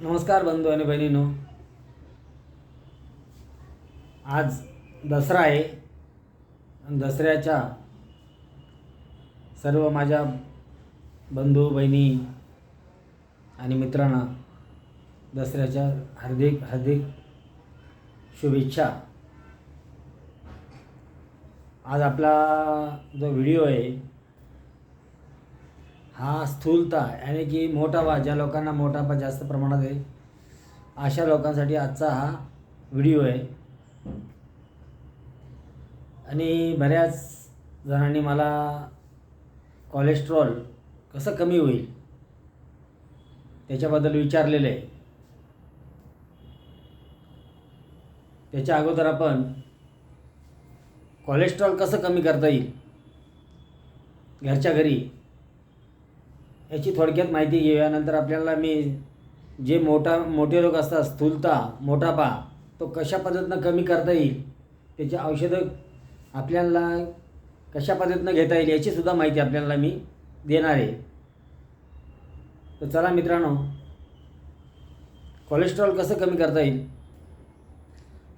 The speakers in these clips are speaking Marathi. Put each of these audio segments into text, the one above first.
नमस्कार बंधू आणि बहिणीनो. आज दसरा आहे. दसऱ्याच्या सर्व माझ्या बंधू बहिणी आणि मित्रांना दसऱ्याच्या हार्दिक हार्दिक शुभेच्छा. आज आपला जो व्हिडिओ आहे हा स्थूलता आणि की मोठापा ज्या लोकांना मोठापा जास्त प्रमाणात आहे अशा लोकांसाठी आजचा हा व्हिडिओ आहे. आणि बऱ्याच जणांनी मला कोलेस्ट्रॉल कसं कमी होईल त्याच्याबद्दल विचारलेलं आहे. त्याच्या अगोदर आपण कोलेस्ट्रॉल कसं कमी करता येईल? घरच्या घरी याची थोडक्यात माहिती घेऊया. नंतर आपल्याला मी जे मोठा मोठे लोक असतात स्थूलता मोठापा तो कशा पद्धतीनं कमी करता येईल त्याची औषधं आपल्याला कशा पद्धतीनं घेता येईल याचीसुद्धा माहिती आपल्याला मी देणार आहे. तर चला मित्रांनो कोलेस्ट्रॉल कसं कमी करता येईल?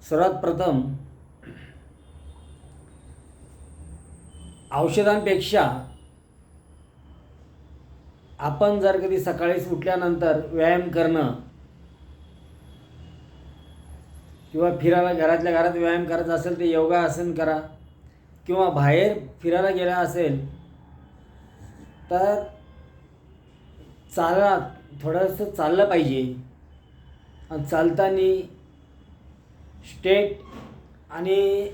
सर्वात प्रथम औषधांपेक्षा आपण जर कधी सकाळीच उठल्यानंतर व्यायाम करणं किंवा फिरायला घरातल्या घरात व्यायाम करायचा असेल तर योगासन करा किंवा बाहेर फिरायला गेला असेल तर चाला थोडंसं चाललं पाहिजे. आणि चालताना स्टेट आणि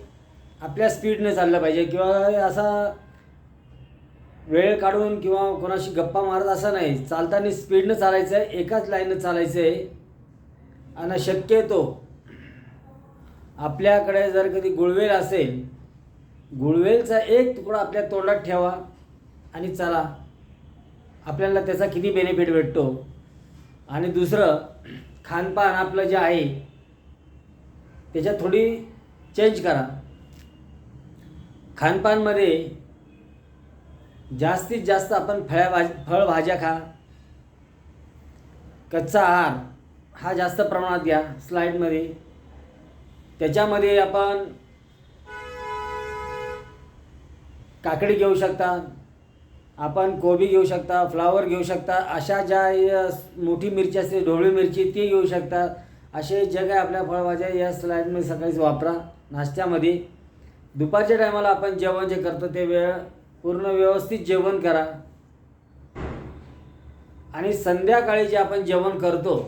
आपल्या स्पीडने चाललं पाहिजे किंवा असा वेळ काढून किंवा कोणाशी गप्पा मारत असा नाही. चालताना स्पीडनं चालायचं आहे एकाच लाईननं चालायचं आहे आणि शक्यतो आपल्याकडे जर कधी गुळवेल असेल गुळवेलचा एक तुकडा आपल्या तोंडात ठेवा आणि चला. आपल्याला त्याचा किती बेनिफिट भेटतो? आणि दुसरं खानपान आपलं जे आहे त्याच्यात थोडी चेंज करा. खानपानमध्ये जास्तीत जास्त आपण फळ्या फळभाज्या खा. कच्चा आहार हा जास्त प्रमाणात घ्या स्लाईडमध्ये त्याच्यामध्ये आपण काकडी घेऊ शकता आपण कोबी घेऊ शकता फ्लावर घेऊ शकता अशा ज्या मोठी मिरची असते ढोबळी मिरची ती घेऊ शकता. असे जे काय आपल्या फळभाज्या या स्लाईडमध्ये सकाळीच वापरा नाश्त्यामध्ये. दुपारच्या टायमाला आपण जेवण जे करतो ते वेळ पूर्ण व्यवस्थित जेवण करा. आणि संध्याकाळी जे आपण जेवण करतो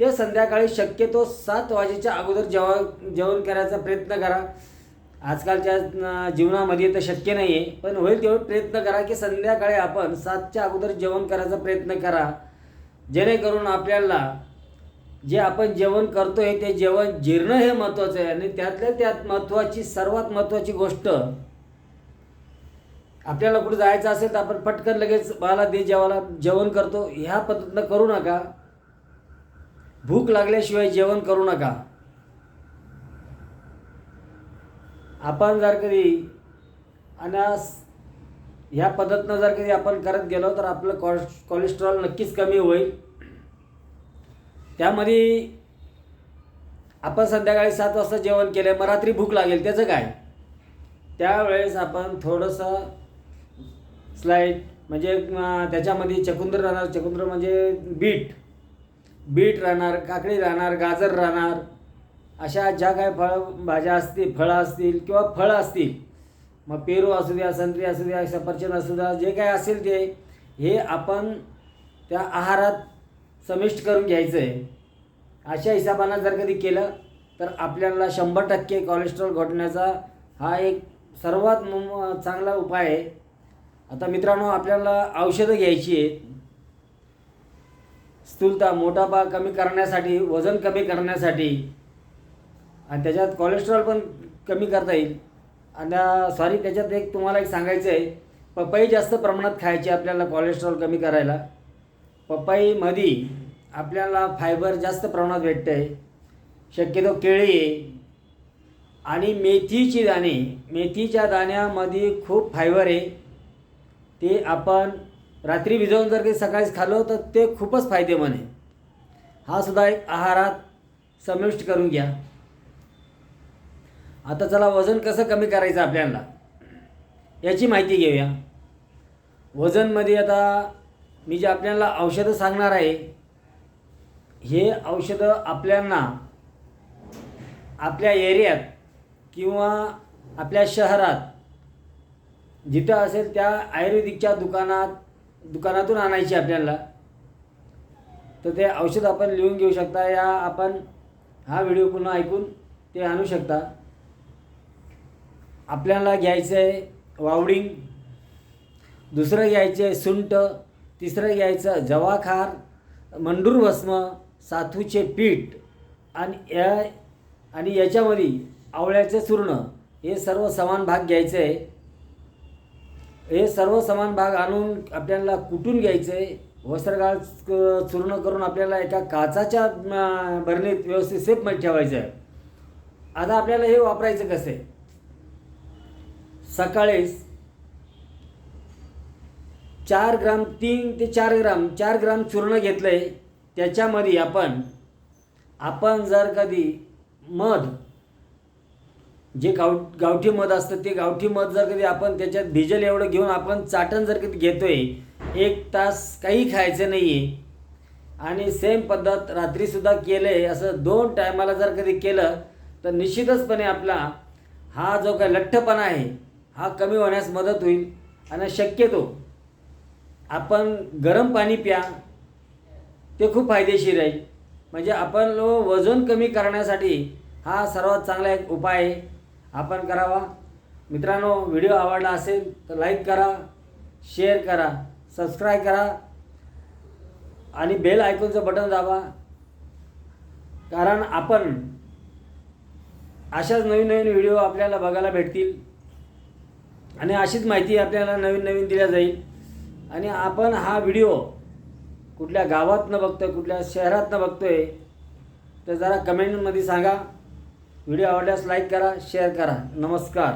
ते संध्याकाळी शक्यतो सात वाजेच्या अगोदर जेवा जेवण करायचा प्रयत्न करा. आजकालच्या जीवनामध्ये तर शक्य नाही आहे पण होईल तेवढं प्रयत्न करा की संध्याकाळी आपण सातच्या अगोदर जेवण करायचा प्रयत्न करा. जेणेकरून आपल्याला जे आपण जेवण करतो आहे ते जेवण जीर्ण हे महत्त्वाचं आहे. आणि त्यातल्या त्यात महत्त्वाची सर्वात महत्त्वाची गोष्ट आपल्याला कुठे जायचं असेल तर आपण पटकन लगेच मला दे जेवायला जेवण करतो. ह्या पद्धतीनं करू नका. भूक लागल्याशिवाय जेवण करू नका. आपण जर कधी आणि ह्या पद्धतीनं जर कधी आपण करत गेलो तर आपलं कॉ कोलेस्ट्रॉल नक्कीच कमी होईल. त्यामध्ये आपण संध्याकाळी सात वाजता जेवण केलं मग रात्री भूक लागेल. त्याचं काय? त्यावेळेस आपण थोडंसं स्लाईड म्हणजे त्याच्यामध्ये चकुंदर राहणार चकुंदर म्हणजे बीट. बीट राहणार काकडी राहणार गाजर राहणार. अशा ज्या काय फळ भाज्या असतील फळं असतील किंवा फळं असतील मग पेरू असू द्या संत्री असू द्या सफरचंद असू द्या जे काय असेल ते हे आपण त्या आहारात समिष्ट करून घ्यायचं आहे अशा हिशोबानं जर कधी केलं तर आपल्याला शंभर टक्के कोलेस्ट्रॉल घटण्याचा हा एक सर्वात चांगला उपाय आहे. आता मित्रांनो आपल्याला औषधं घ्यायची आहेत. स्थूलता मोठापा कमी करण्यासाठी वजन कमी करण्यासाठी. आणि त्याच्यात कोलेस्ट्रॉल पण कमी करता येईल. आणि सॉरी त्याच्यात एक तुम्हाला एक सांगायचं आहे. पपई जास्त प्रमाणात खायची आपल्याला कोलेस्ट्रॉल कमी करायला. पपईमध्ये आपल्याला फायबर जास्त प्रमाणात भेटतं आहे शक्यतो केळी आहे. आणि मेथीची दाणे. मेथीच्या दाण्यामध्ये खूप फायबर आहे. ते आपण रात्री भिजवून जर काही सकाळीच खाल्लं तर ते खूपच फायदेमंद आहे. हा सुद्धा एक आहारात समाविष्ट करून घ्या. आता चला वजन कसं कमी करायचं आपल्याला? याची माहिती घेऊया. वजनमध्ये आता मी जे आपल्याला औषधं सांगणार आहे हे औषधं आपल्यांना आपल्या एरियात किंवा आपल्या शहरात जिथं असेल त्या आयुर्वेदिकच्या दुकानात दुकानातून आणायची आपल्याला. तर ते औषध आपण लिहून घेऊ शकता. या आपण हा व्हिडिओ पुन्हा ऐकून ते आणू शकता. आपल्याला घ्यायचं आहे वावडिंग दुसरं घ्यायचं आहे सुंट तिसरं घ्यायचं जवाखार मंडूरभस्म साथूचे पीठ आणि या आणि याच्यामध्ये आवळ्याचं चूर्ण हे सर्व समान भाग घ्यायचं. आहे हे सर्व समान भाग आणून आपल्याला कुटून घ्यायचं? आहे वस्त्रगाळ चूर्ण करून आपल्याला एका काचाच्या भरणीत व्यवस्थित सेफमध्ये ठेवायचं आहे आता आपल्याला हे वापरायचं कसं? आहे सकाळीच चार ग्राम तीन ते चार ग्राम चार ग्राम चूर्ण घेतलं आहे त्याच्यामध्ये आपण आपण जर कधी मध जे गाव गावठी मध असतं ते गावठी मध जर कधी आपण त्याच्यात भिजल एवढं घेऊन आपण चाटण जर कधी घेतोय एक तास काही खायचं नाही आहे आणि सेम पद्धत रात्रीसुद्धा केलं आहे असं दोन टायमाला जर कधी केलं तर निश्चितचपणे आपला हा जो काय लठ्ठपणा आहे हा कमी होण्यास मदत होईल आणि शक्यतो आपण गरम पाणी प्या ते खूप फायदेशीर आहे. म्हणजे आपण वजन कमी करण्यासाठी हा सर्वात चांगला एक उपाय आहे. आपण करावा. मित्रांनो व्हिडिओ आवडला असेल तर लाईक करा शेअर करा सबस्क्राईब करा आणि बेल आयकॉनचं बटन दाबा. कारण आपण अशाच नवीन नवीन व्हिडिओ आपल्याला बघायला भेटतील आणि अशीच माहिती आपल्याला नवीन नवीन दिल्या जाईल. आणि आपण हा व्हिडिओ कुठल्या गावात न बघतोय कुठल्या शहरात न बघतोय तर जरा कमेंटमध्ये सांगा. व्हिडिओ आवडल्यास लाईक करा शेअर करा. नमस्कार.